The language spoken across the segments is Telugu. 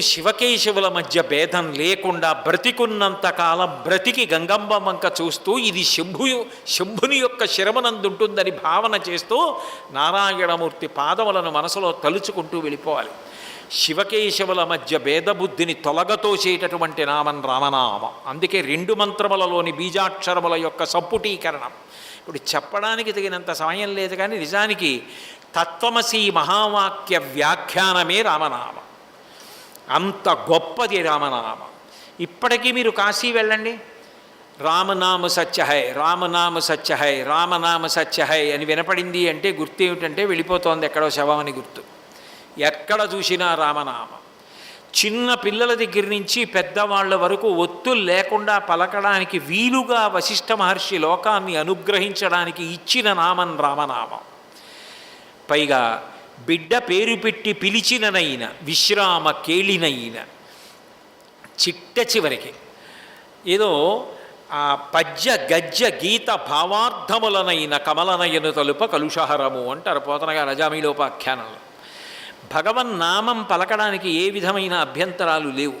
నేను శివకేశవుల మధ్య భేదం లేకుండా బ్రతికున్నంత కాలం బ్రతికి గంగమ్మ వంక చూస్తూ ఇది శంభు శంభుని యొక్క శిరమనందుంటుందని భావన చేస్తూ నారాయణమూర్తి పాదములను మనసులో తలుచుకుంటూ వెళ్ళిపోవాలి. శివకేశవుల మధ్య భేదబుద్ధిని తొలగతోసేటటువంటి నామం రామనామం. అందుకే రెండు మంత్రములలోని బీజాక్షరముల యొక్క సంపుటీకరణం. ఇప్పుడు చెప్పడానికి తగినంత సమయం లేదు కానీ నిజానికి తత్వమసి మహావాక్య వ్యాఖ్యానమే రామనామం. అంత గొప్పది రామనామం. ఇప్పటికీ మీరు కాశీ వెళ్ళండి. రామనామ సత్యహై రామనామ సత్యహై రామనామ సత్యహై అని వినపడింది అంటే గుర్తు ఏమిటంటే వెళ్ళిపోతోంది ఎక్కడో శవమని గుర్తు. ఎక్కడ చూసినా రామనామం. చిన్న పిల్లల దగ్గర నుంచి పెద్దవాళ్ళ వరకు ఒత్తులు లేకుండా పలకడానికి వీలుగా వశిష్ఠ మహర్షి లోకాన్ని అనుగ్రహించడానికి ఇచ్చిన నామం రామనామం. పైగా బిడ్డ పేరు పెట్టి పిలిచిననైన విశ్రామ కేళినైన చిట్ట చివరికి ఏదో ఆ పద్య గజ్య గీత భావార్థములనైన కమలనయను తలుప కలుషహరము అంటారు పోతనగా రజామీలోపాఖ్యానంలో. భగవన్నామం పలకడానికి ఏ విధమైన అభ్యంతరాలు లేవు.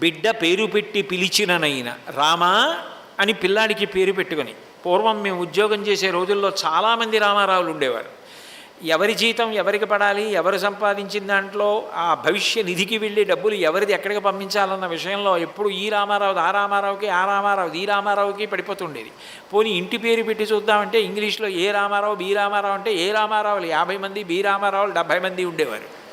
బిడ్డ పేరు పెట్టి పిలిచిననైన రామా అని పిల్లాడికి పేరు పెట్టుకొని పూర్వం మేము ఉద్యోగం చేసే రోజుల్లో చాలామంది రామారావులు ఉండేవారు. ఎవరి జీతం ఎవరికి పడాలి ఎవరు సంపాదించిన దాంట్లో ఆ భవిష్య నిధికి వెళ్ళి డబ్బులు ఎవరిది ఎక్కడికి పంపించాలన్న విషయంలో ఎప్పుడు ఈ రామారావు ఆ రామారావుకి ఆ రామారావు ఈ రామారావుకి పడిపోతుండేది. పోనీ ఇంటి పేరు పెట్టి చూద్దామంటే ఇంగ్లీష్లో ఏ రామారావు బి రామారావు అంటే ఏ రామారావులు? యాభై మంది బి రామారావులు డెబ్భై మంది ఉండేవారు.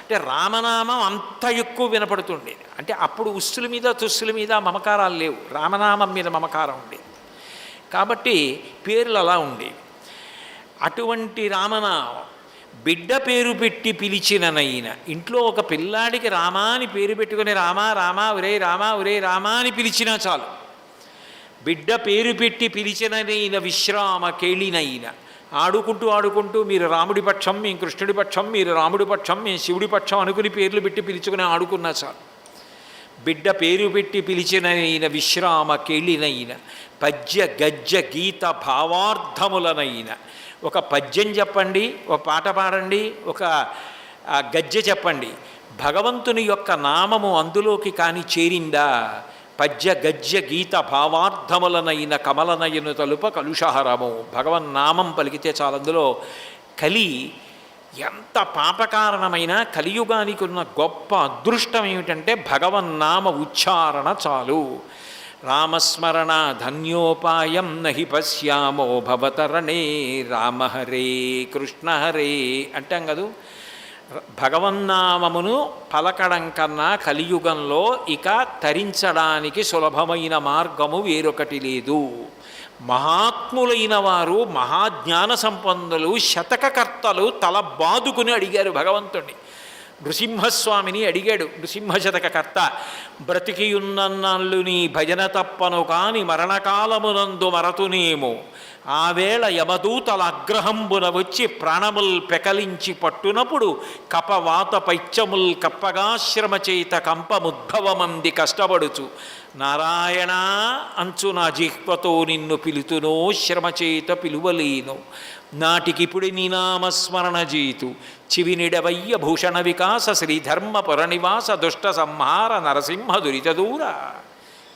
అంటే రామనామం అంత ఎక్కువ వినపడుతుండేది. అంటే అప్పుడు ఉస్సుల మీద తుస్సుల మీద మమకారాలు లేవు. రామనామం మీద మమకారం ఉండేది. కాబట్టి పేర్లు అలా ఉండేవి. అటువంటి రామనామం బిడ్డ పేరు పెట్టి పిలిచిననైన. ఇంట్లో ఒక పిల్లాడికి రామా అని పేరు పెట్టుకుని రామా రామా ఒరే రామా ఒరే రామా అని పిలిచినా చాలు. బిడ్డ పేరు పెట్టి పిలిచిననైన విశ్రామ కేళినైన. ఆడుకుంటూ ఆడుకుంటూ మీరు రాముడి పక్షం మేము కృష్ణుడి పక్షం మీరు రాముడి పక్షం మేము శివుడి పక్షం అనుకుని పేర్లు పెట్టి పిలుచుకుని ఆడుకున్నా చాలు. బిడ్డ పేరు పెట్టి పిలిచినైన విశ్రామ కేళినైన. పద్య గజ్య గీత భావార్థములనైన. ఒక పద్యం చెప్పండి ఒక పాట పాడండి ఒక గద్య చెప్పండి. భగవంతుని యొక్క నామము అందులోకి కాని చేరిందా? పద్య గద్య గీత భావార్థములనైన కమలనయను తలుప కలుషహరము. భగవన్నామం పలికితే చాలు. అందులో కలి ఎంత పాపకారణమైన కలియుగానికి ఉన్న గొప్ప అదృష్టం ఏమిటంటే భగవన్నామ ఉచ్చారణ చాలు. రామస్మరణ ధన్యోపాయం నహి పశ్యామో భవతరణే రామహరే కృష్ణహరే అంటాం కదూ? భగవన్నామమును పలకడం కన్నా కలియుగంలో ఇక తరించడానికి సులభమైన మార్గము వేరొకటి లేదు. మహాత్ములైన వారు మహాజ్ఞాన సంపన్నులు శతకకర్తలు తల బాదుకుని అడిగారు భగవంతుణ్ణి. నృసింహస్వామిని అడిగాడు. నృసింహశతకర్త బ్రతికియున్నన్నాళ్ళు నీ భజన తప్పను కాని మరణకాలమునందు మరతునేమో. ఆవేళ యమదూతల అగ్రహంబున వచ్చి ప్రాణముల్ పెకలించి పట్టునప్పుడు కపవాత పైత్యముల్ కప్పగాశ్రమ చేత కంపముద్భవమంది కష్టపడుచు. నారాయణ అంచు నా జిహ్వతో నిన్ను పిలుతునో శ్రమచేత పిలువలేను. నాటికిపుడి నీ నామస్మరణ జీతు. చివినిడవయ్య భూషణ వికాస శ్రీధర్మ పురనివాస దుష్ట సంహార నరసింహ దురితదూర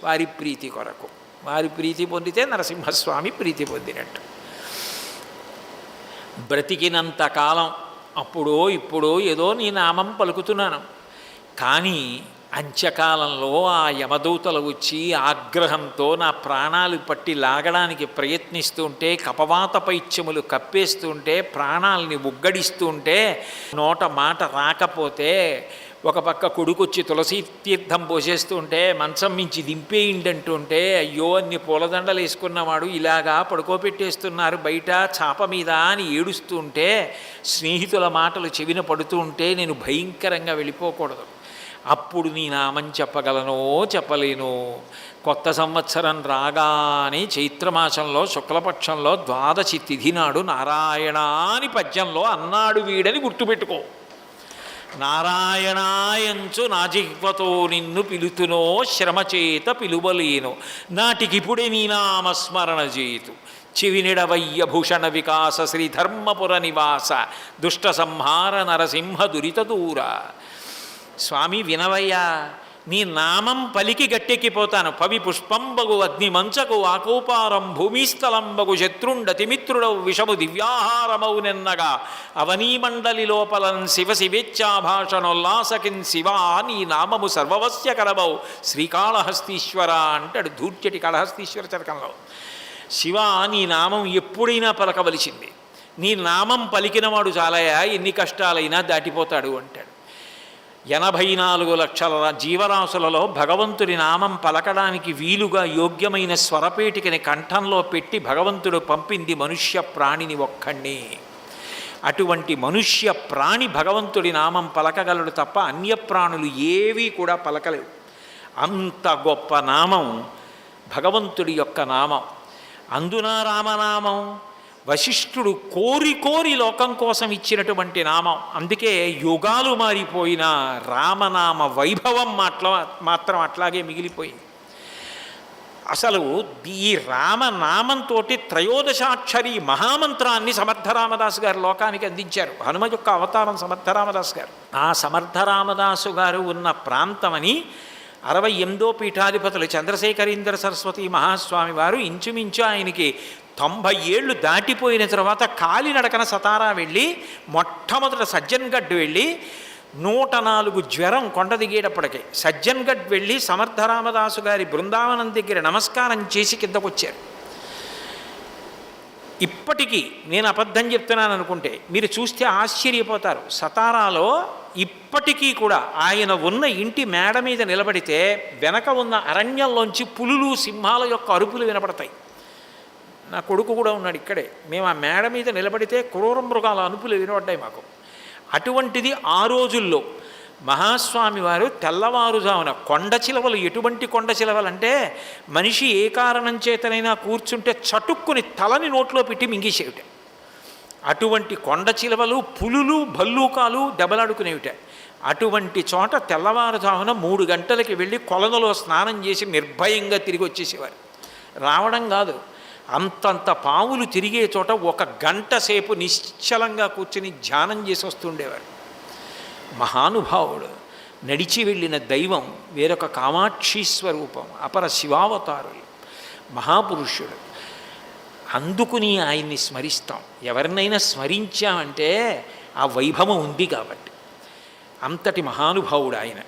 వారి ప్రీతి కొరకు. వారి ప్రీతి పొందితే నరసింహస్వామి ప్రీతి పొందినట్టు. బ్రతికినంత కాలం అప్పుడో ఇప్పుడో ఏదో నీ నామం పలుకుతున్నాను. కానీ అంత్యకాలంలో ఆ యమదూతలు వచ్చి ఆగ్రహంతో నా ప్రాణాలు పట్టి లాగడానికి ప్రయత్నిస్తుంటే కపవాత పైత్యములు కప్పేస్తుంటే ప్రాణాలని ఉగ్గడిస్తుంటే నోట మాట రాకపోతే ఒక పక్క కొడుకొచ్చి తులసి తీర్థం పోసేస్తుంటే మంచం మించి దింపేయిండంటుంటే అయ్యో అన్ని పూలదండలు వేసుకున్నవాడు ఇలాగా పడుకోబెట్టేస్తున్నారు. బయట చాప మీద అని ఏడుస్తుంటే స్నేహితుల మాటలు చెవిన పడుతూ ఉంటే నేను భయంకరంగా వెళ్ళిపోకూడదు. అప్పుడు నీ నామం చెప్పగలనో చెప్పలేను కొత్త సంవత్సరం రాగానే చైత్రమాసంలో శుక్లపక్షంలో ద్వాదశి తిథి నాడు నారాయణ అని పద్యంలో అన్నాడు వీడని గుర్తుపెట్టుకో. నారాయణాయంచు నా జిహ్వతో నిన్ను పిలుతునో శ్రమచేత పిలువలేను. నాటికిప్పుడే నీ నామస్మరణ చేతు చివినిడవయ్య భూషణ వికాస శ్రీధర్మపుర నివాస దుష్ట సంహార నరసింహ దురిత దూర. స్వామి వినవయ్యా నీ నామం పలికి గట్టెక్కిపోతాను. పవి పుష్పంబగు అగ్ని మంచకు ఆకూపారం భూమిస్థలంబగు శత్రుండతి మిత్రుడవు విషము దివ్యాహారమౌ నిన్నగా. అవనీమండలి లోపలం శివ శివేచ్ఛాభాషణోల్లాసకిన్ శివా నీ నామము సర్వవస్య కలవవు శ్రీకాళహస్తీశ్వర అంటాడు ధూర్చటి కాళహస్తీశ్వర చరకంలో. శివ నీ నామం ఎప్పుడైనా పలకవలసింది. నీ నామం పలికినవాడు చాలయా? ఎన్ని కష్టాలైనా దాటిపోతాడు అంటాడు. ఎనభై నాలుగు లక్షల జీవరాశులలో భగవంతుడి నామం పలకడానికి వీలుగా యోగ్యమైన స్వరపేటికని కంఠంలో పెట్టి భగవంతుడు పంపింది మనుష్య ప్రాణిని ఒక్కణ్ణి. అటువంటి మనుష్య ప్రాణి భగవంతుడి నామం పలకగలడు తప్ప అన్యప్రాణులు ఏవీ కూడా పలకలేవు. అంత గొప్ప నామం భగవంతుడి యొక్క నామం. అందున రామనామం? వశిష్ఠుడు కోరి కోరి లోకం కోసం ఇచ్చినటువంటి నామం. అందుకే యుగాలు మారిపోయిన రామనామ వైభవం మాట్లా మాత్రం అట్లాగే మిగిలిపోయింది. అసలు ఈ రామనామంతో త్రయోదశాక్షరి మహామంత్రాన్ని సమర్థరామదాసు గారు లోకానికి అందించారు. హనుమ యొక్క అవతారం సమర్థరామదాసు గారు. ఆ సమర్థరామదాసు గారు ఉన్న ప్రాంతమని అరవై ఎనిమిదో పీఠాధిపతులు చంద్రశేఖరీంద్ర సరస్వతి మహాస్వామి వారు ఇంచుమించు ఆయనకి తొంభై ఏళ్ళు దాటిపోయిన తర్వాత కాలినడకన సతారా వెళ్ళి మొట్టమొదట సజ్జన్గఢ్ వెళ్ళి నూట నాలుగు జ్వరం కొండ దిగేటప్పటికి సజ్జన్గఢ్ వెళ్ళి సమర్థరామదాసు గారి బృందావనం దగ్గర నమస్కారం చేసి కిందకొచ్చారు. ఇప్పటికీ నేను అబద్ధం చెప్తున్నాను అనుకుంటే మీరు చూస్తే ఆశ్చర్యపోతారు. సతారాలో ఇప్పటికీ కూడా ఆయన ఉన్న ఇంటి మేడ మీద నిలబడితే వెనక ఉన్న అరణ్యంలోంచి పులులు సింహాల యొక్క అరుపులు వినపడతాయి. నా కొడుకు కూడా ఉన్నాడు ఇక్కడే. మేము ఆ మేడ మీద నిలబడితే క్రూర మృగాల అనుపులు వినబడ్డాయి మాకు. అటువంటిది ఆ రోజుల్లో మహాస్వామి వారు తెల్లవారుజామున కొండ చిలవలు ఎటువంటి కొండ చిలవలు అంటే మనిషి ఏ కారణం చేతనైనా కూర్చుంటే చటుక్కుని తలని నోట్లో పెట్టి మింగేసేవిట. అటువంటి కొండ చిలవలు పులులు భల్లూకాలు దెబ్బలాడుకునేవిట. అటువంటి చోట తెల్లవారుజామున మూడు గంటలకి వెళ్ళి కొలనులో స్నానం చేసి నిర్భయంగా తిరిగి వచ్చేసేవారు. రావడం కాదు. అంతంత పాములు తిరిగే చోట ఒక గంట సేపు నిశ్చలంగా కూర్చుని ధ్యానం చేసి వస్తుండేవారు మహానుభావుడు నడిచి వెళ్ళిన దైవం వేరొక కామాక్షి స్వరూపం అపర శివావతారులు మహాపురుషుడు. అందుకుని ఆయన్ని స్మరిస్తాం. ఎవరినైనా స్మరించామంటే ఆ వైభవం ఉంది కాబట్టి. అంతటి మహానుభావుడు ఆయన.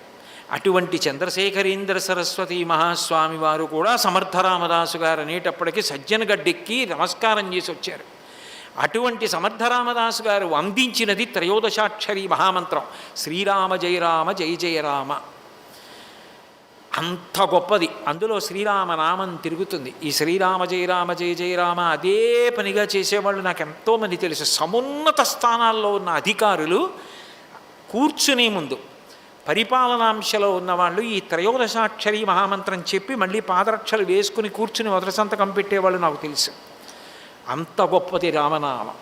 అటువంటి చంద్రశేఖరేంద్ర సరస్వతి మహాస్వామి వారు కూడా సమర్థరామదాసు గారు అనేటప్పటికీ సజ్జనగడ్డెక్కి నమస్కారం చేసి వచ్చారు. అటువంటి సమర్థరామదాసు గారు అందించినది త్రయోదశాక్షరి మహామంత్రం. శ్రీరామ జయ రామ జయ జయ రామ. అంత గొప్పది. అందులో శ్రీరామ నామం తిరుగుతుంది. ఈ శ్రీరామ జయ రామ జయ జయ రామ అదే పనిగా చేసేవాళ్ళు నాకు ఎంతోమంది తెలుసు. సమున్నత స్థానాల్లో ఉన్న అధికారులు కూర్చునే ముందు పరిపాలనాంశలో ఉన్నవాళ్ళు ఈ త్రయోదశాక్షరి మహామంత్రం చెప్పి మళ్ళీ పాదరక్షలు వేసుకుని కూర్చుని మొదటి సంతకం పెట్టేవాళ్ళు నాకు తెలుసు. అంత గొప్పది రామనామం.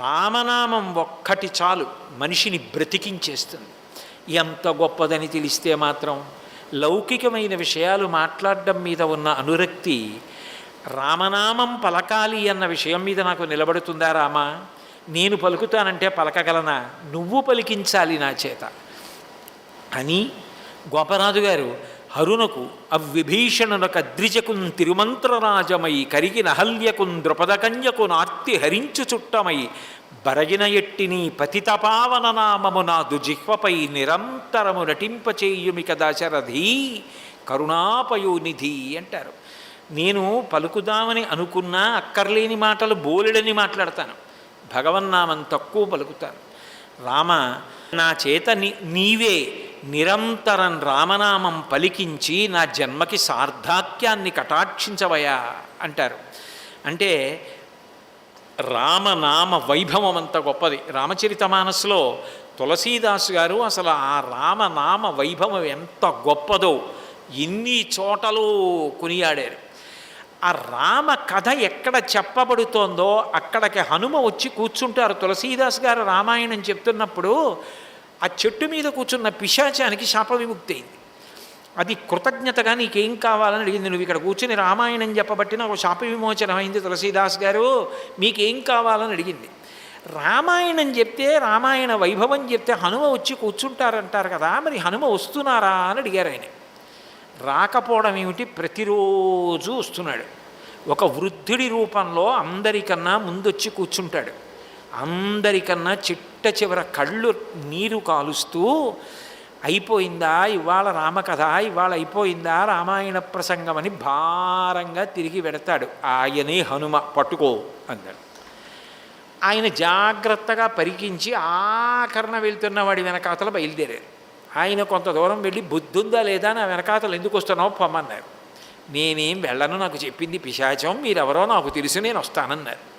రామనామం ఒక్కటి చాలు మనిషిని బ్రతికించేస్తుంది. ఎంత గొప్పదని తెలిస్తే మాత్రం లౌకికమైన విషయాలు మాట్లాడడం మీద ఉన్న అనురక్తి రామనామం పలకాలి అన్న విషయం మీద నాకు నిలబడుతుందా రామా? నేను పలుకుతానంటే పలకగలనా? నువ్వు పలికించాలి నా చేత. అని గోపరాజు గారు హరునకు అవ్విభీషణునకు అద్రిజకున్ తిరుమంత్రరాజమై కరిగి నహల్యకున్ ద్రుపదకన్యకు నార్తి హరించు చుట్టమై బరగిన ఎట్టిని పతితపావన నామము నాదు జిహ్వపై నిరంతరము నటింపచేయుమిక దశరథి కరుణాపయోనిధి అంటారు. నేను పలుకుదామని అనుకున్నా అక్కర్లేని మాటలు బోలెడని మాట్లాడతాను. భగవన్నామం తక్కువ పలుకుతాను. రామ నా చేత నీ నీవే నిరంతరం రామనామం పలికించి నా జన్మకి సార్థాక్యాన్ని కటాక్షించవయా అంటారు. అంటే రామనామ వైభవం అంత గొప్పది. రామచరితమానస్లో తులసీదాసు గారు అసలు ఆ రామనామ వైభవం ఎంత గొప్పదో ఎన్ని చోటలు కొనియాడారు. ఆ రామ కథ ఎక్కడ చెప్పబడుతోందో అక్కడికి హనుమ వచ్చి కూర్చుంటారు. తులసీదాస్ గారు రామాయణం చెప్తున్నప్పుడు ఆ చెట్టు మీద కూర్చున్న పిశాచానికి శాప విముక్తి అయింది అది కృతజ్ఞతగా నీకేం కావాలని అడిగింది. నువ్వు ఇక్కడ కూర్చుని రామాయణం చెప్పబట్టి నాకు శాప విమోచనం అయింది తులసీదాస్ గారు. మీకేం కావాలని అడిగింది. రామాయణం చెప్తే రామాయణ వైభవం చెప్తే హనుమ వచ్చి కూర్చుంటారంటారు కదా మరి హనుమ వస్తున్నారా అని అడిగారు ఆయన. రాకపోవడం ఏమిటి? ప్రతిరోజు వస్తున్నాడు. ఒక వృద్ధుడి రూపంలో అందరికన్నా ముందొచ్చి కూర్చుంటాడు. అందరికన్నా చిట్ట చివర కళ్ళు నీరు కాలుస్తూ అయిపోయిందా? ఇవాళ రామకథ? ఇవాళ అయిపోయిందా? రామాయణ ప్రసంగం అని భారంగా తిరిగి పెడతాడు. ఆయనే హనుమ పట్టుకో అన్నాడు. ఆయన జాగ్రత్తగా పరికించి ఆకరణ వెళ్తున్న వాడి వెనకాతల బయలుదేరారు. ఆయన కొంత దూరం వెళ్ళి బుద్ధుందా లేదా? నా వెనకాతలు ఎందుకు వస్తున్నావు? పొమ్మన్నారు. నేనేం వెళ్ళను నాకు చెప్పింది పిశాచం. మీరెవరో నాకు తెలుసు నేను వస్తానన్నారు.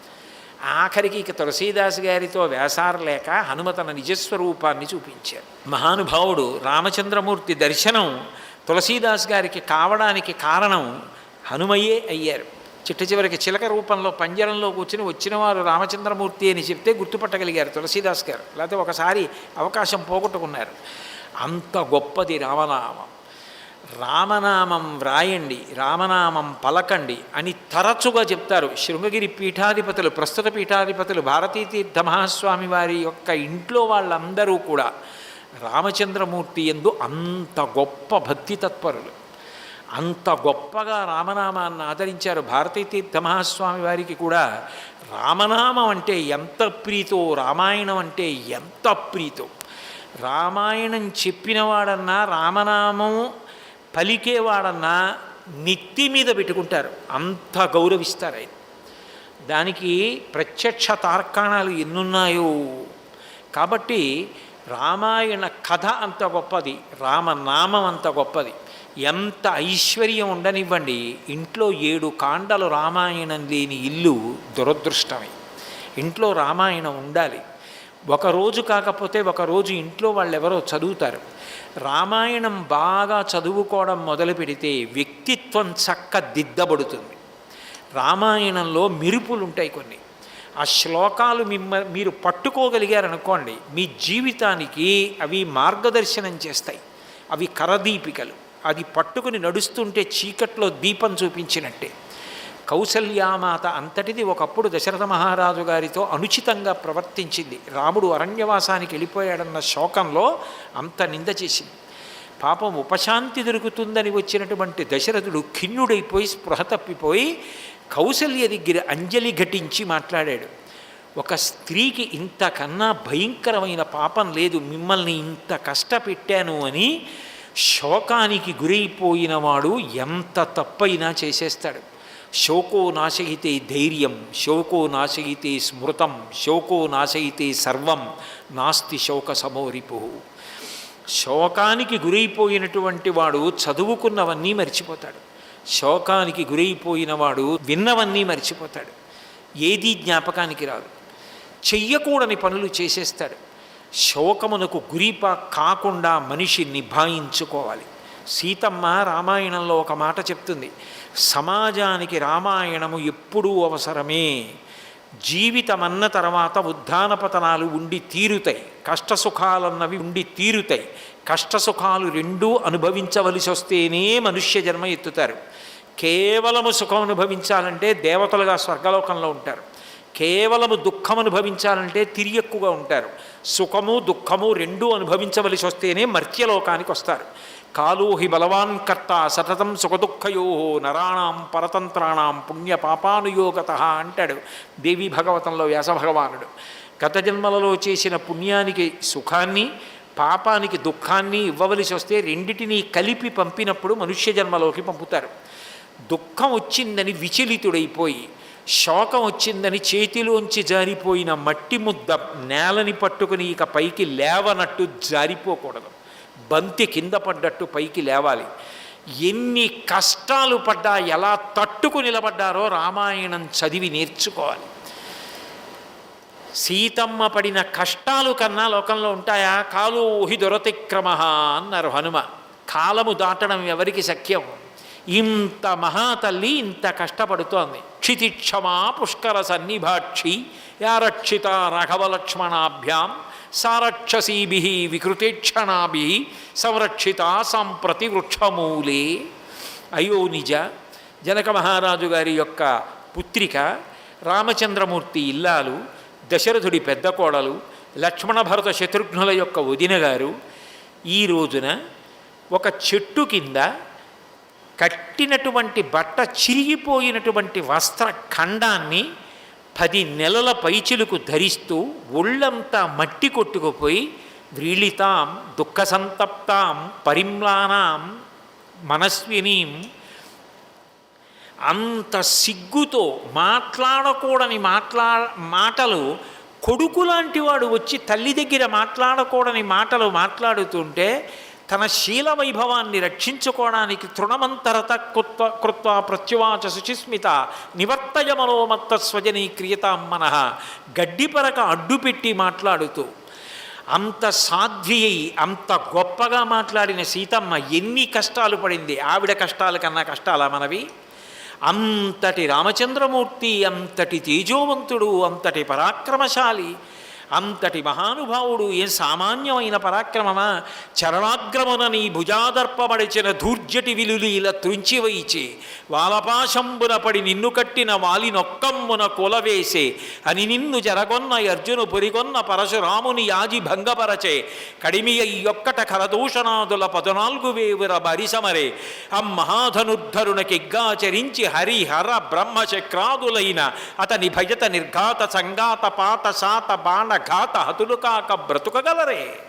ఆఖరికి ఇక తులసీదాస్ గారితో వేసారు లేక హనుమ తన నిజస్వరూపాన్ని చూపించారు. మహానుభావుడు రామచంద్రమూర్తి దర్శనం తులసీదాస్ గారికి కావడానికి కారణం హనుమయ్యే అయ్యారు. చిట్ట చివరికి చిలక రూపంలో పంజరంలో కూర్చుని వచ్చిన వారు రామచంద్రమూర్తి అని చెప్తే గుర్తుపట్టగలిగారు తులసీదాస్ గారు. లేకపోతే ఒకసారి అవకాశం పోగొట్టుకున్నారు. అంత గొప్పది రామనామం. రామనామం వ్రాయండి రామనామం పలకండి అని తరచుగా చెప్తారు. శృంగగిరి పీఠాధిపతులు ప్రస్తుత పీఠాధిపతులు భారతీ తీర్థ మహాస్వామి వారి యొక్క ఇంట్లో వాళ్ళందరూ కూడా రామచంద్రమూర్తి ఎందు అంత గొప్ప భక్తి తత్పరులు. అంత గొప్పగా రామనామాన్ని ఆదరించారు. భారతీతీర్థ మహాస్వామి వారికి కూడా రామనామం అంటే ఎంత ప్రీతో రామాయణం అంటే ఎంత ప్రీతో. రామాయణం చెప్పినవాడన్నా రామనామం పలికేవాడన్నా నెత్తి మీద పెట్టుకుంటారు. అంత గౌరవిస్తారు ఆయన. దానికి ప్రత్యక్ష తార్కాణాలు ఎన్నున్నాయో. కాబట్టి రామాయణ కథ అంత గొప్పది రామనామం అంత గొప్పది. ఎంత ఐశ్వర్యం ఉండనివ్వండి ఇంట్లో ఏడు కాండలు రామాయణం లేని ఇల్లు దురదృష్టమే. ఇంట్లో రామాయణం ఉండాలి. ఒకరోజు కాకపోతే ఒకరోజు ఇంట్లో వాళ్ళు ఎవరో చదువుతారు. రామాయణం బాగా చదువుకోవడం మొదలు పెడితే వ్యక్తిత్వం చక్క దిద్దబడుతుంది రామాయణంలో మెరుపులు ఉంటాయి కొన్ని. ఆ శ్లోకాలు మిమ్మ మీరు పట్టుకోగలిగారనుకోండి మీ జీవితానికి అవి మార్గదర్శనం చేస్తాయి. అవి కరదీపికలు. అది పట్టుకుని నడుస్తుంటే చీకట్లో దీపం చూపించినట్టే. కౌసల్యామాత అంతటిది ఒకప్పుడు దశరథ మహారాజు గారితో అనుచితంగా ప్రవర్తించింది. రాముడు అరణ్యవాసానికి వెళ్ళిపోయాడన్న శోకంలో అంత నింద చేసింది. పాపం ఉపశాంతి దొరుకుతుందని వచ్చినటువంటి దశరథుడు ఖిన్నుడైపోయి స్పృహ తప్పిపోయి కౌసల్య దగ్గర అంజలి ఘటించి మాట్లాడాడు. ఒక స్త్రీకి ఇంతకన్నా భయంకరమైన పాపం లేదు మిమ్మల్ని ఇంత కష్టపెట్టాను అని శోకానికి గురైపోయినవాడు ఎంత తప్పైనా చేసేస్తాడు. శోకో నాశయితే ధైర్యం శోకో నాశయితే స్మృతం శోకో నాశయితే సర్వం నాస్తి శోక సమోరిపు శోకానికి గురైపోయినటువంటి వాడు చదువుకున్నవన్నీ మర్చిపోతాడు. శోకానికి గురైపోయిన వాడు విన్నవన్నీ మర్చిపోతాడు. ఏదీ జ్ఞాపకానికి రాదు. చెయ్యకూడని పనులు చేసేస్తాడు. శోకమునకు గురిప కాకుండా మనిషి నిభాయించుకోవాలి. సీతమ్మ రామాయణంలో ఒక మాట చెప్తుంది. సమాజానికి రామాయణము ఎప్పుడూ అవసరమే. జీవితమన్న తర్వాత ఉద్ధాన పతనాలు ఉండి తీరుతాయి. కష్టసుఖాలన్నవి ఉండి తీరుతాయి. కష్టసుఖాలు రెండూ అనుభవించవలసి వస్తేనే మనుష్య జన్మ ఎత్తుతారు. కేవలము సుఖం అనుభవించాలంటే దేవతలుగా స్వర్గలోకంలో ఉంటారు. కేవలము దుఃఖం అనుభవించాలంటే తిరియక్కుగా ఉంటారు. సుఖము దుఃఖము రెండూ అనుభవించవలసి వస్తేనే మర్త్యలోకానికి వస్తారు కాలోహి బలవాన్ కర్త సతతం సుఖదుఃఖయో నరాణం పరతంత్రాణం పుణ్య పాపానుయోగత అంటాడు. దేవి భగవతంలో వ్యాస భగవానుడు. గత జన్మలలో చేసిన పుణ్యానికి సుఖాన్ని పాపానికి దుఃఖాన్ని ఇవ్వవలసి వస్తే రెండిటినీ కలిపి పంపినప్పుడు మనుష్య జన్మలోకి పంపుతారు. దుఃఖం వచ్చిందని విచలితుడైపోయి శోకం వచ్చిందని చేతిలోంచి జారిపోయిన మట్టి ముద్ద నేలని పట్టుకుని ఇక పైకి లేవనట్టు జారిపోకూడదు. బంతి కింద పడ్డట్టు పైకి లేవాలి. ఎన్ని కష్టాలు పడ్డా ఎలా తట్టుకు నిలబడ్డారో రామాయణం చదివి నేర్చుకోవాలి. సీతమ్మ పడిన కష్టాలు కన్నా లోకంలో ఉంటాయా? కాలోహి దొరతిక్రమ అన్నారు హనుమ. కాలము దాటడం ఎవరికి శక్యం? ఇంత మహాతల్లి ఇంత కష్టపడుతోంది. క్షితిక్షమా పుష్కర సన్నిభాక్షి యారక్షిత రాఘవలక్ష్మణాభ్యాం సారక్షసీభి వికృతేక్షణాభి సంరక్షిత సంప్రతి వృక్షమూలే అయో నిజ జనక మహారాజు గారి యొక్క పుత్రిక రామచంద్రమూర్తి ఇల్లాలు దశరథుడి పెద్ద కోడలు లక్ష్మణ భరత శత్రుఘ్నుల యొక్క వదిన గారు ఈ రోజున ఒక చెట్టు కింద కట్టినటువంటి బట్ట చిరిగిపోయినటువంటి వస్త్ర ఖండాన్ని పది నెలల పైచిలుకు ధరిస్తూ ఒళ్ళంతా మట్టి కొట్టుకుపోయి వ్రీళితాం దుఃఖ సంతప్తాం పరిమ్లానాం మనస్వినీం. అంత సిగ్గుతో మాట్లాడకూడని మాట్లా మాటలు కొడుకు లాంటి వాడు వచ్చి తల్లి దగ్గర మాట్లాడకూడని మాటలు మాట్లాడుతుంటే తన శీల వైభవాన్ని రక్షించుకోవడానికి తృణమంతరత కృత్వ కృత్వ ప్రత్యువాచ శుచిస్మిత నివర్తయ మనోమత్త స్వజనీ క్రియతాం మనః గడ్డిపరక అడ్డుపెట్టి మాట్లాడుతూ అంత సాధ్వి అయి అంత గొప్పగా మాట్లాడిన సీతమ్మ ఎన్ని కష్టాలు పడింది ఆవిడ కష్టాల కన్నా కష్టాలా మనవి? అంతటి రామచంద్రమూర్తి అంతటి తేజోవంతుడు అంతటి పరాక్రమశాలి అంతటి మహానుభావుడు ఏ సామాన్యమైన పరాక్రమమా? చరణాగ్రమున నీ భుజాదర్పబడిచిన ధూర్జటి విలులీల త్రుంచివైచి వాలపాశంబున పడి నిన్ను కట్టిన వాలి నొక్కమ్మున కులవేసే అని నిన్ను జరగొన్న అర్జును పొరిగొన్న పరశురాముని యాజి భంగపరచే కడిమి యొక్కట కరదూషణాదుల పదునాలుగు వేవుర బరిసమరే అమ్మహాధనుద్ధరునకిగ్గాచరించి హరి హరిహర బ్రహ్మచక్రాదులైన అతని భయత నిర్ఘాత సంఘాత పాత శాత బాణ ఘాత హతులు కాక బ్రతుకగలరే.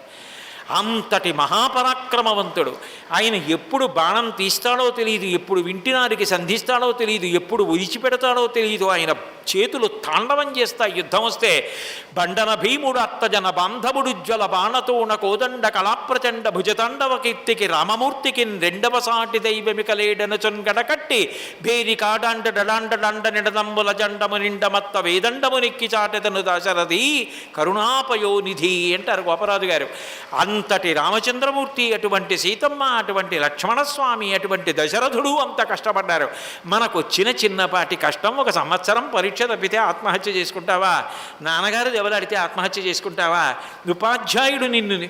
అంతటి మహాపరాక్రమవంతుడు. ఆయన ఎప్పుడు బాణం తీస్తాడో తెలియదు ఎప్పుడు వింటినారికి సంధిస్తాడో తెలియదు ఎప్పుడు విడిచిపెడతాడో తెలియదు ఆయన చేతులు తాండవం చేస్తాయి యుద్ధం వస్తే బండన భీముడు అత్తజన బాంధవుడు జ్వల బాణతోణ కోదండ కళాప్రచండ భుజతాండవ కీర్తికి రామమూర్తికి రెండవ సాటి దైవమికలేడన చొన్గడకట్టి భేరి కాడాండ డడాండ డండ నిడదంబుల జండము నిండమత్త వేదండము నిక్కి చాటెదను దశరథి కరుణాపయోనిధి అంటారు గోపరాజు గారు. అంతటి రామచంద్రమూర్తి అటువంటి సీతమ్మ అటువంటి లక్ష్మణస్వామి అటువంటి దశరథుడు అంత కష్టపడ్డారు. మనకు చిన్న చిన్నపాటి కష్టం ఒక సంవత్సరం పరీక్ష తప్పితే ఆత్మహత్య చేసుకుంటావా? నాన్నగారు దెబ్బలాడితే ఆత్మహత్య చేసుకుంటావా? ఉపాధ్యాయుడు నిన్ను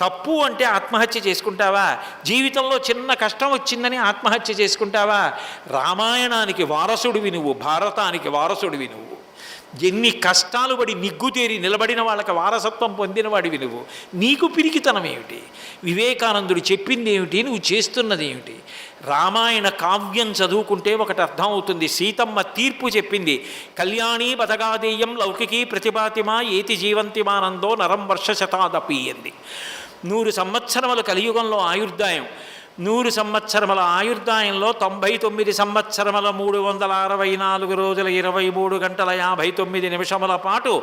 తప్పు అంటే ఆత్మహత్య చేసుకుంటావా? జీవితంలో చిన్న కష్టం వచ్చిందని ఆత్మహత్య చేసుకుంటావా? రామాయణానికి వారసుడివి నువ్వు భారతానికి వారసుడివి నువ్వు. ఎన్ని కష్టాలు పడి నిగ్గుతేరి నిలబడిన వాళ్ళకి వారసత్వం పొందిన వాడివి నువ్వు. నీకు పిరికితనం ఏమిటి? వివేకానందుడు చెప్పింది ఏమిటి నువ్వు చేస్తున్నది ఏమిటి రామాయణ కావ్యం చదువుకుంటే ఒకటి అర్థం అవుతుంది సీతమ్మ తీర్పు చెప్పింది. కళ్యాణి బతగాదేయం లౌకికి ప్రతిభాతిమా ఏతి జీవంతిమానందో నరం వర్ష శతాదపి నూరు సంవత్సరముల కలియుగంలో ఆయుర్దాయం. నూరు సంవత్సరముల ఆయుర్దాయంలో తొంభై తొమ్మిది సంవత్సరముల మూడు వందల అరవై నాలుగు రోజుల ఇరవై మూడు గంటల యాభై తొమ్మిది నిమిషముల పాటు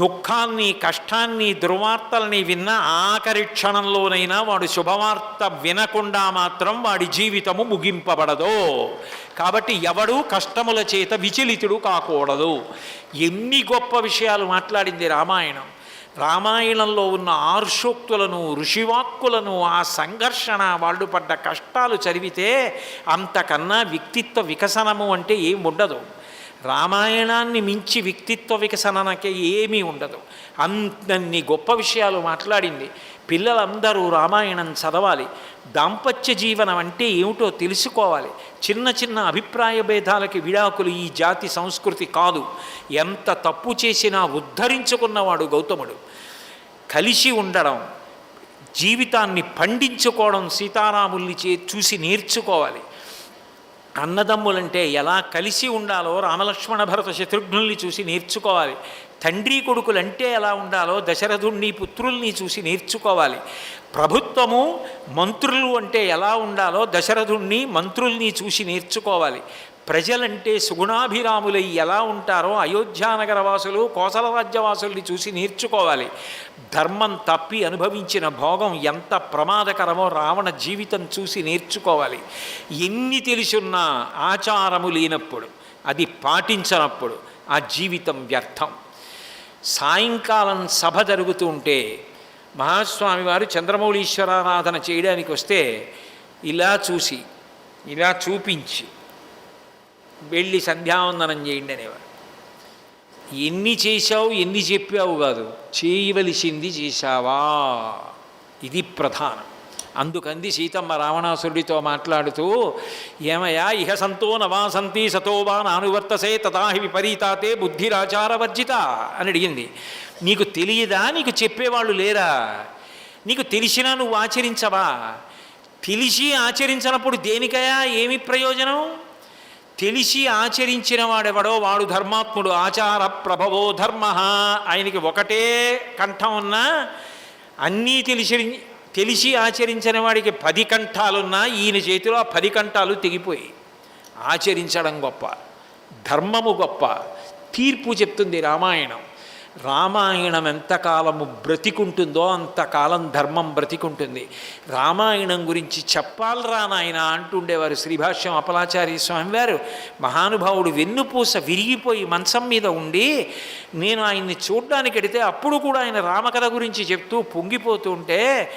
దుఃఖాన్ని కష్టాన్ని దుర్వార్తల్ని విన్న ఆఖరి క్షణంలోనైనా వాడు శుభవార్త వినకుండా మాత్రం వాడి జీవితము ముగింపబడదు. కాబట్టి ఎవడు కష్టముల చేత విచలితుడు కాకూడదు. ఎన్ని గొప్ప విషయాలు మాట్లాడింది రామాయణం. రామాయణంలో ఉన్న ఆర్షోక్తులను ఋషివాక్కులను ఆ సంఘర్షణ వాళ్ళు పడ్డ కష్టాలు చదివితే అంతకన్నా వ్యక్తిత్వ వికసనము అంటే ఏం ఉండదు రామాయణాన్ని మించి వ్యక్తిత్వ వికసనకే ఏమీ ఉండదు. అన్ని గొప్ప విషయాలు మాట్లాడింది. పిల్లలందరూ రామాయణం చదవాలి. దాంపత్య జీవనం అంటే ఏమిటో తెలుసుకోవాలి. చిన్న చిన్న అభిప్రాయ భేదాలకి విడాకులు ఈ జాతి సంస్కృతి కాదు. ఎంత తప్పు చేసినా ఉద్ధరించుకున్నవాడు గౌతముడు. కలిసి ఉండడం జీవితాన్ని పండించుకోవడం సీతారాముల్ని చే చూసి నేర్చుకోవాలి. అన్నదమ్ములంటే ఎలా కలిసి ఉండాలో రామలక్ష్మణ భరత శత్రుఘ్నుల్ని చూసి నేర్చుకోవాలి. తండ్రి కొడుకులంటే ఎలా ఉండాలో దశరథుణ్ణి పుత్రుల్ని చూసి నేర్చుకోవాలి. ప్రభుత్వము మంత్రులు అంటే ఎలా ఉండాలో దశరథుణ్ణి మంత్రుల్ని చూసి నేర్చుకోవాలి. ప్రజలంటే సుగుణాభిరాములై ఎలా ఉంటారో అయోధ్యానగర వాసులు కోసల రాజ్యవాసుల్ని చూసి నేర్చుకోవాలి. ధర్మం తప్పి అనుభవించిన భోగం ఎంత ప్రమాదకరమో రావణ జీవితం చూసి నేర్చుకోవాలి. ఎన్ని తెలుసున్నా ఆచారము లేనప్పుడు అది పాటించనప్పుడు ఆ జీవితం వ్యర్థం. సాయంకాలం సభ జరుగుతూ ఉంటే మహాస్వామి వారు చంద్రమౌళీశ్వరారాధన చేయడానికి వస్తే ఇలా చూసి ఇలా చూపించి వెళ్ళి సంధ్యావందనం చేయండి అనేవారు. ఎన్ని చేశావు ఎన్ని చెప్పావు కాదు చేయవలసింది చేశావా? ఇది ప్రధానం. అందుకంది సీతమ్మ రావణాసురుడితో మాట్లాడుతూ ఏమయా ఇహ సంతో నవాసంతి సతోవా నానువర్తసే తదాహి విపరీతాతే బుద్ధిరాచారవర్జిత అని అడిగింది. నీకు తెలియదా? నీకు చెప్పేవాళ్ళు లేరా? నీకు తెలిసినా నువ్వు ఆచరించవా? తెలిసి ఆచరించినప్పుడు దేనికయా ఏమి ప్రయోజనం? తెలిసి ఆచరించిన వాడెవడో వాడు ధర్మాత్ముడు ఆచార ప్రభవో ధర్మ. ఆయనకి ఒకటే కంఠం ఉన్నా అన్నీ తెలిసి తెలిసి ఆచరించిన వాడికి పది కంఠాలున్నా ఈయన చేతిలో ఆ పది కంఠాలు తెగిపోయి ఆచరించడం గొప్ప ధర్మము గొప్ప. తీర్పు చెప్తుంది రామాయణం. రామాయణం ఎంతకాలము బ్రతికుంటుందో అంతకాలం ధర్మం బ్రతికుంటుంది. రామాయణం గురించి చెప్పాలరా నాయన అంటుండేవారు శ్రీభాష్యం అపలాచార్య స్వామి వారు మహానుభావుడు వెన్నుపూస విరిగిపోయి మంచం మీద ఉండి నేను ఆయన్ని చూడ్డానికి వెడితే అప్పుడు కూడా ఆయన రామకథ గురించి చెప్తూ పొంగిపోతుంటే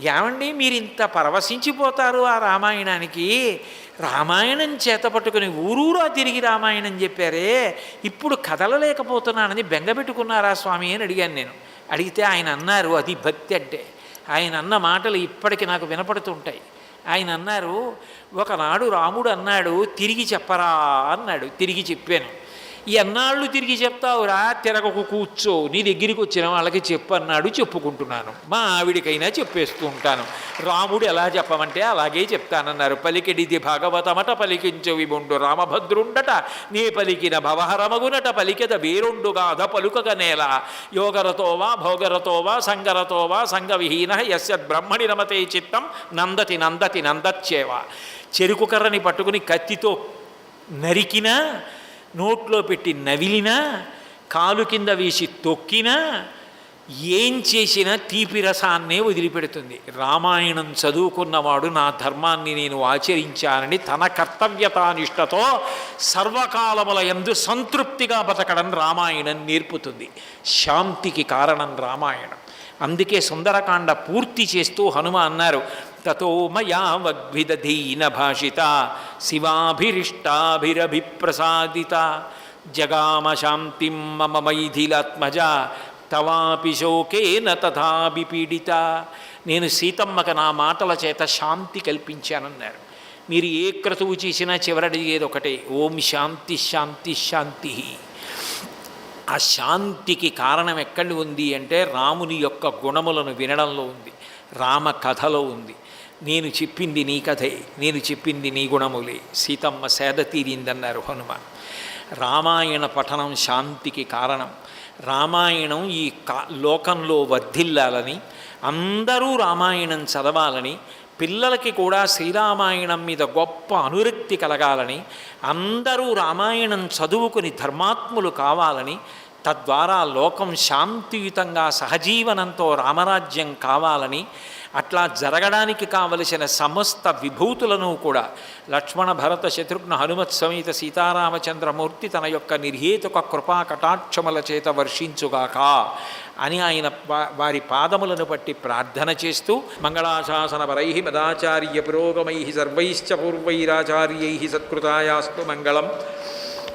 ఏమండి మీరు ఇంత పరవశించిపోతారు ఆ రామాయణానికి? రామాయణం చేత పట్టుకుని ఊరూరా తిరిగి రామాయణం చెప్పారే ఇప్పుడు కదలలేకపోతున్నానని బెంగపెట్టుకున్నారా స్వామి అని అడిగాను నేను. అడిగితే ఆయన అన్నారు అది భక్తి అంటే. ఆయన అన్న మాటలు ఇప్పటికి నాకు వినపడుతుంటాయి. ఆయన అన్నారు ఒకనాడు రాముడు అన్నాడు తిరిగి చెప్పరా అన్నాడు. తిరిగి చెప్పాను. ఎన్నాళ్ళు తిరిగి చెప్తావురా తిరగకు కూర్చో. నీ దగ్గరికి వచ్చిన వాళ్ళకి చెప్పు అన్నాడు చెప్పుకుంటున్నాను. మా ఆవిడికైనా చెప్పేస్తూ ఉంటాను. రాముడు ఎలా చెప్పమంటే అలాగే చెప్తానన్నారు. పలికెడిది భాగవతమట పలికించు విముండు రామభద్రుండట. నే పలికిన భవహరమగునట పలికెద అధ పలుకగ నేల. యోగరతోవా భోగరతోవా సంగరతోవా సంగవిహీన యస్యద్ బ్రహ్మణి రమతే చిత్తం నందతి నందతి నందచ్చేవ. చెరుకు కర్రని పట్టుకుని కత్తితో నరికినా నోట్లో పెట్టి నవిలినా కాలు కింద వేసి తొక్కినా ఏం చేసినా తీపి రసాన్నే వదిలిపెడుతుంది. రామాయణం చదువుకున్నవాడు నా ధర్మాన్ని నేను ఆచరించానని తన కర్తవ్యతానిష్టతో సర్వకాలముల ఎందు సంతృప్తిగా బతకడం రామాయణం నేర్పుతుంది. శాంతికి కారణం రామాయణం. అందుకే సుందరకాండ పూర్తి చేస్తూ హనుమ అన్నారు తతో మయా వగ్విదధీన భాషిత శివాభిరిష్టాభిరభిప్రసాదిత జగామ శాంతిం మమ మైథిలాత్మజ తవాపి శోకేన తథాపి పీడిత నేను సీతమ్మక నా మాటల చేత శాంతి కల్పించానన్నారు. మీరు ఏ క్రతువు చేసినా చివరడిగేది ఒకటే ఓం శాంతి శాంతి శాంతి. ఆ శాంతికి కారణం ఎక్కడి ఉంది అంటే రాముని యొక్క గుణములను వినడంలో ఉంది. రామ కథలో ఉంది. నేను చెప్పింది నీ కథే నేను చెప్పింది నీ గుణములే. సీతమ్మ సేద తీరిందన్నారు హనుమ రామాయణ పఠనం శాంతికి కారణం. రామాయణం ఈ కా లోకంలో వర్ధిల్లాలని అందరూ రామాయణం చదవాలని పిల్లలకి కూడా శ్రీరామాయణం మీద గొప్ప అనురక్తి కలగాలని అందరూ రామాయణం చదువుకుని ధర్మాత్ములు కావాలని తద్వారా లోకం శాంతియుతంగా సహజీవనంతో రామరాజ్యం కావాలని అట్లా జరగడానికి కావలసిన సమస్త విభూతులను కూడా లక్ష్మణ భరత శత్రుఘ్న హనుమత్ సమేత సీతారామచంద్రమూర్తి తన యొక్క నిర్హేతుక కృపా కటాక్షముల చేత వర్షించుగాక అని ఆయన వారి పాదములను బట్టి ప్రార్థన చేస్తూ మంగళాశాసన వరై మదాచార్య పురోగమై సర్వైశ్చ పూర్వైరాచార్యై సత్కృతాయాస్తు మంగళం.